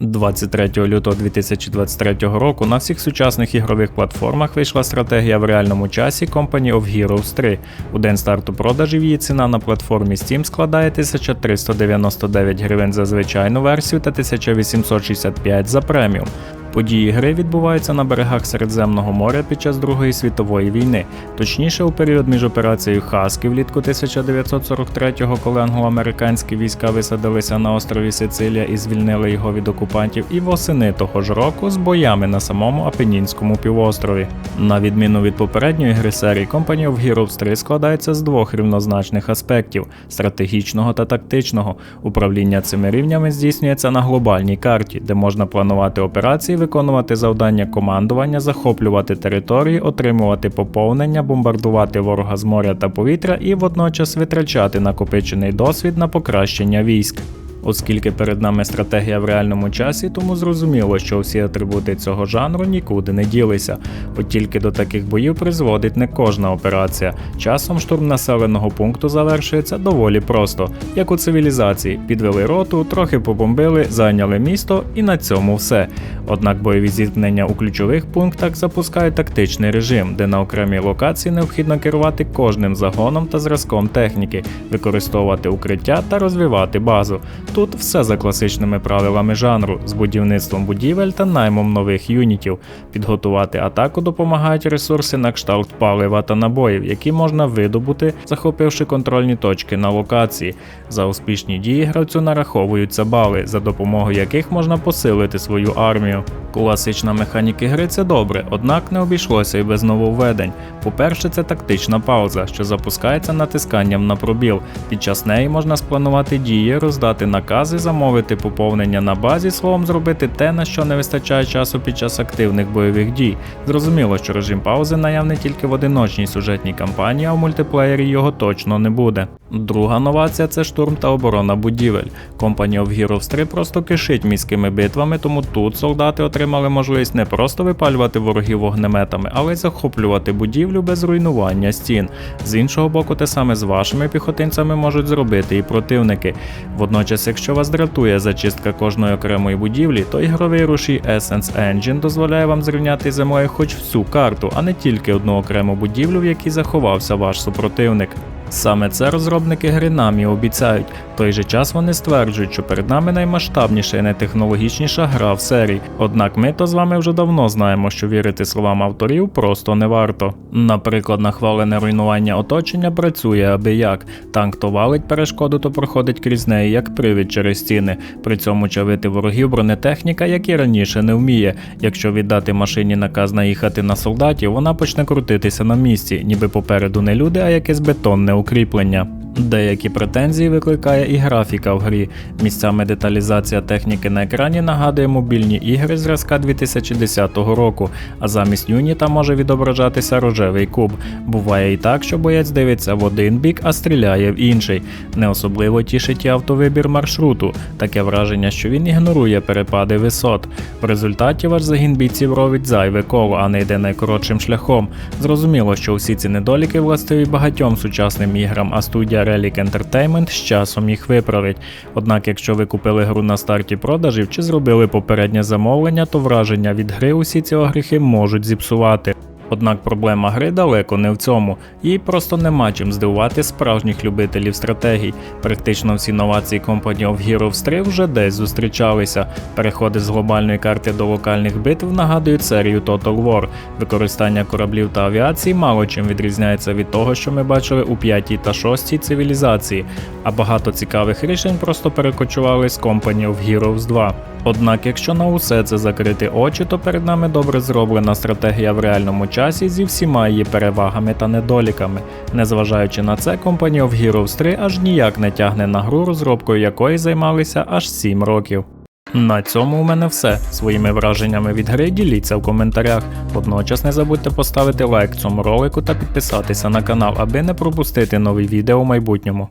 23 лютого 2023 року на всіх сучасних ігрових платформах вийшла стратегія в реальному часі Company of Heroes 3. У день старту продажів її ціна на платформі Steam складає 1399 гривень за звичайну версію та 1865 за преміум. Події гри відбуваються на берегах Середземного моря під час Другої світової війни, точніше у період між операцією Хаски влітку 1943-го, коли англо-американські війська висадилися на острові Сицилія і звільнили його від окупантів, і восени того ж року з боями на самому Апенінському півострові. На відміну від попередньої гри серії, Company of Heroes 3 складається з двох рівнозначних аспектів стратегічного та тактичного. Управління цими рівнями здійснюється на глобальній карті, де можна планувати операції, виконувати завдання командування, захоплювати території, отримувати поповнення, бомбардувати ворога з моря та повітря і водночас витрачати накопичений досвід на покращення військ. Оскільки перед нами стратегія в реальному часі, тому зрозуміло, що всі атрибути цього жанру нікуди не ділися. От тільки до таких боїв призводить не кожна операція. Часом штурм населеного пункту завершується доволі просто, як у цивілізації. Підвели роту, трохи побомбили, зайняли місто і на цьому все. Однак бойові зіткнення у ключових пунктах запускають тактичний режим, де на окремій локації необхідно керувати кожним загоном та зразком техніки, використовувати укриття та розвивати базу. Тут все за класичними правилами жанру, з будівництвом будівель та наймом нових юнітів. Підготувати атаку допомагають ресурси на кшталт палива та набоїв, які можна видобути, захопивши контрольні точки на локації. За успішні дії гравцю нараховуються бали, за допомогою яких можна посилити свою армію. Класична механіки гри це добре, однак не обійшлося і без нововведень. По-перше, це тактична пауза, що запускається натисканням на пробіл. Під час неї можна спланувати дії, роздати накази, замовити поповнення на базі, словом зробити те, на що не вистачає часу під час активних бойових дій. Зрозуміло, що режим паузи наявний тільки в одиночній сюжетній кампанії, а в мультиплеєрі його точно не буде. Друга новація це штурм та оборона будівель. Company of Heroes 3 просто кишить міськими битвами, тому тут солдати отримали можливість не просто випалювати ворогів вогнеметами, але й захоплювати будівлю без руйнування стін. З іншого боку, те саме з вашими піхотинцями можуть зробити і противники. Водночас, якщо вас дратує зачистка кожної окремої будівлі, то ігровий рушій Essence Engine дозволяє вам зрівняти зимою хоч всю карту, а не тільки одну окрему будівлю, в якій заховався ваш супротивник. Саме це розробники гри нам і обіцяють. В той же час вони стверджують, що перед нами наймасштабніша і найтехнологічніша гра в серії. Однак ми то з вами вже давно знаємо, що вірити словам авторів просто не варто. Наприклад, нахвалене руйнування оточення працює аби як. Танк то валить перешкоду, то проходить крізь неї як привід через стіни. При цьому чавити ворогів бронетехніка, як і раніше, не вміє. Якщо віддати машині наказ наїхати на солдатів, вона почне крутитися на місці, ніби попереду не люди, а якесь бетонне укріплення. Деякі претензії викликає і графіка в грі. Місцями деталізація техніки на екрані нагадує мобільні ігри зразка 2010 року, а замість юніта може відображатися рожевий куб. Буває і так, що боєць дивиться в один бік, а стріляє в інший. Не особливо тішить і автовибір маршруту, таке враження, що він ігнорує перепади висот. В результаті ваш загін бійців робить зайве коло, а не йде найкоротшим шляхом. Зрозуміло, що всі ці недоліки властиві багатьом сучасним іграм, а студія Relic Entertainment з часом їх виправить. Однак, якщо ви купили гру на старті продажів чи зробили попереднє замовлення, то враження від гри усі ці огріхи можуть зіпсувати. Однак проблема гри далеко не в цьому, їй просто нема чим здивувати справжніх любителів стратегій. Практично всі новації Company of Heroes 3 вже десь зустрічалися. Переходи з глобальної карти до локальних битв нагадують серію Total War. Використання кораблів та авіації мало чим відрізняється від того, що ми бачили у 5 та 6 цивілізації, а багато цікавих рішень просто перекочували з Company of Heroes 2. Однак, якщо на усе це закрити очі, то перед нами добре зроблена стратегія в реальному часі зі всіма її перевагами та недоліками. Незважаючи на це, Company of Heroes 3 аж ніяк не тягне на гру, розробкою якої займалися аж 7 років. На цьому у мене все. Своїми враженнями від гри діліться в коментарях. Водночас не забудьте поставити лайк цьому ролику та підписатися на канал, аби не пропустити нові відео в майбутньому.